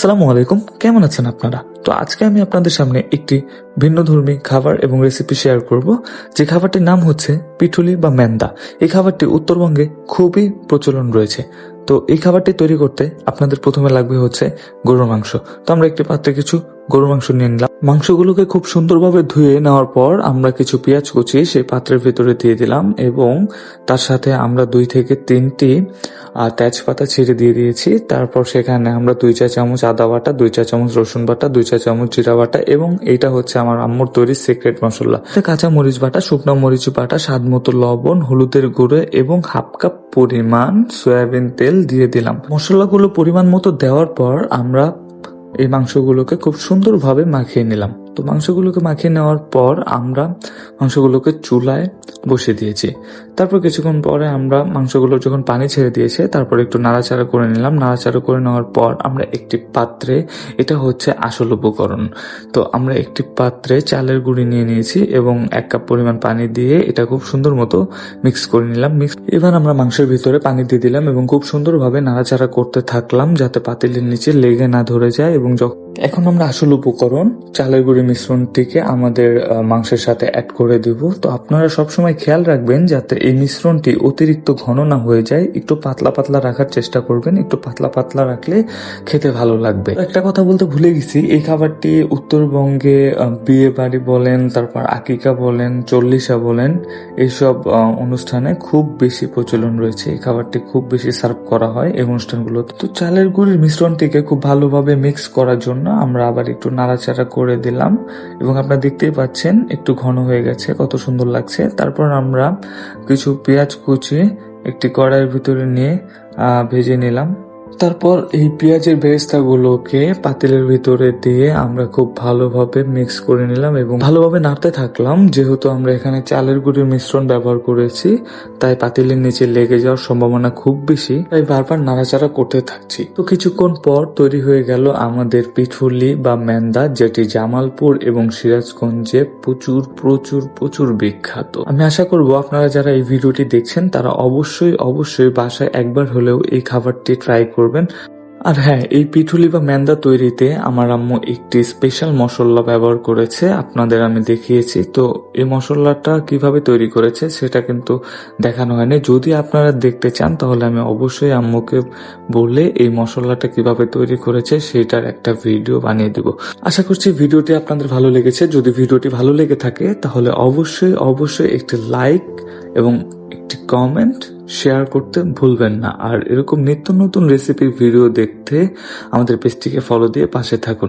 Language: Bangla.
আসসালামু আলাইকুম। কেমন আছেন আপনারা? তো আজকে আমি আপনাদের সামনে একটি ভিন্ন ধর্মী খাবার এবং রেসিপি শেয়ার করব। যে খাবারটির নাম হচ্ছে পিঠুলি বা ম্যান্দা। এই খাবারটি উত্তরবঙ্গে খুবই প্রচলন রয়েছে। তো এই খাবারটি তৈরি করতে আপনাদের প্রথমে লাগবে হচ্ছে গরুর মাংস। তো আমরা একটি পাত্রে কিছু গরুর মাংস নিয়ে নিলাম। মাংসগুলোকে খুব সুন্দরভাবে ধুয়ে নেওয়ার পর আমরা কিছু পেঁয়াজ কুচি সেই পাত্রের ভিতরে দিয়ে দিলাম এবং তার সাথে আমরা দুই থেকে তিনটি তেজপাতা ছিঁড়ে দিয়ে দিয়েছি। তারপর সেখানে আমরা দুই চা চামচ আদা বাটা, দুই চা চামচ রসুন বাটা, দুই চা চামচ জিরা বাটা এবং এটা হচ্ছে আমার আম্মুর তৈরি সিক্রেট মশলা। কাঁচা মরিচ বাটা, শুকনো মরিচ বাটা, স্বাদ মতো লবণ, হলুদের গুঁড়ো এবং হাফ কাপ পরিমাণ সয়াবিন তেল দিয়ে দিলাম। মশলাগুলো পরিমাণ মতো দেওয়ার পর আমরা এই মাংসগুলোকে খুব সুন্দরভাবে মাখিয়ে নিলাম। তো মাংসগুলোকে মাখিয়ে নেওয়ার পর আমরা মাংসগুলোকে চুলায় বসিয়ে দিয়েছি। তারপর কিছুক্ষণ পরে আমরা মাংসগুলো যখন পানি ছেড়ে দিয়েছে, তারপর একটু নাড়াচাড়া করে নিলাম। নাড়াচাড়া করে নেওয়ার পর আমরা একটি পাত্রে, এটা হচ্ছে আসল উপকরণ। তো আমরা একটি পাত্রে চালের গুঁড়ি নিয়ে নিয়েছি এবং এক কাপ পরিমাণ পানি দিয়ে এটা খুব সুন্দর মতো মিক্স করে নিলাম। মিক্স এবার আমরা মাংসের ভিতরে পানি দিয়ে দিলাম এবং খুব সুন্দরভাবে নাড়াচাড়া করতে থাকলাম যাতে পাতিলের নিচে লেগে না ধরে যায় এবং যখন এখন আমরা আসল উপকরণ, চালের গুঁড়ি মিশ্রণটিকে আমাদের মাংসের সাথে অ্যাড করে দিব। তো আপনারা সবসময় খেয়াল রাখবেন যাতে এই মিশ্রণটি অতিরিক্ত ঘন না হয়ে যায়। একটু পাতলা পাতলা রাখার চেষ্টা করবেন। একটু পাতলা পাতলা রাখলে খেতে ভালো লাগবে। একটা কথা বলতে ভুলে গেছি। এই খাবারটি উত্তরবঙ্গে বিয়ে বাড়ি বলেন, তারপর আকিকা বলেন, চল্লিশা বলেন, এইসব অনুষ্ঠানে খুব বেশি প্রচলন রয়েছে। এই খাবারটি খুব বেশি সার্ভ করা হয় এই অনুষ্ঠানগুলোতে। তো চালের গুঁড়ির মিশ্রণটিকে খুব ভালোভাবে মিক্স করার জন্য আমরা আবার একটু নাড়াচাড়া করে দিলাম। এবং আপনারা দেখতেই পাচ্ছেন, একটু ঘন হয়ে গেছে, কত সুন্দর লাগছে। তারপর আমরা কিছু পেঁয়াজ কুচি একটি কড়াইয়ের ভিতরে নিয়ে ভেজে নিলাম। তারপর এই পেঁয়াজের বেরেস্তাগুলোকে পাতিলের ভিতরে দিয়ে আমরা খুব ভালোভাবে মিক্স করে নিলাম এবং ভালোভাবে নাড়তে থাকলাম। যেহেতু আমরা এখানে চালের গুঁড়ির মিশ্রণ ব্যবহার করেছি, তাই পাতিলের নিচে লেগে যাওয়ার সম্ভাবনা খুব বেশি, তাই বারবার নাড়াচাড়া করতে থাকছি। তো কিছুক্ষণ পর তৈরি হয়ে গেল আমাদের পিঠুলি বা ম্যান্দা, যেটি জামালপুর এবং সিরাজগঞ্জে প্রচুর প্রচুর প্রচুর বিখ্যাত। আমি আশা করব আপনারা যারা এই ভিডিওটি দেখছেন, তারা অবশ্যই অবশ্যই বাসায় একবার হলেও এই খাবারটি ট্রাই করবেন। আর হ্যাঁ এই পিঠুলি বা ম্যান্দা তৈরিতে আমার আম্মু একটি স্পেশাল মশলা ব্যবহার করেছে, আপনাদের আমি দেখিয়েছি। তো এই মশলাটা কীভাবে তৈরি করেছে সেটা কিন্তু দেখানো হয়নি। যদি আপনারা দেখতে চান, তাহলে আমি অবশ্যই আম্মুকে বলে এই মশলাটা কীভাবে তৈরি করেছে সেটার একটা ভিডিও বানিয়ে দেব। আশা করছি ভিডিওটি আপনাদের ভালো লেগেছে। যদি ভিডিওটি ভালো লেগে থাকে, তাহলে অবশ্যই অবশ্যই একটি লাইক এবং একটি কমেন্ট শেয়ার করতে ভুলবেন না। আর এরকম নিত্য নতুন রেসিপির ভিডিও দেখতে আমাদের পেজটিকে ফলো দিয়ে পাশে থাকুন।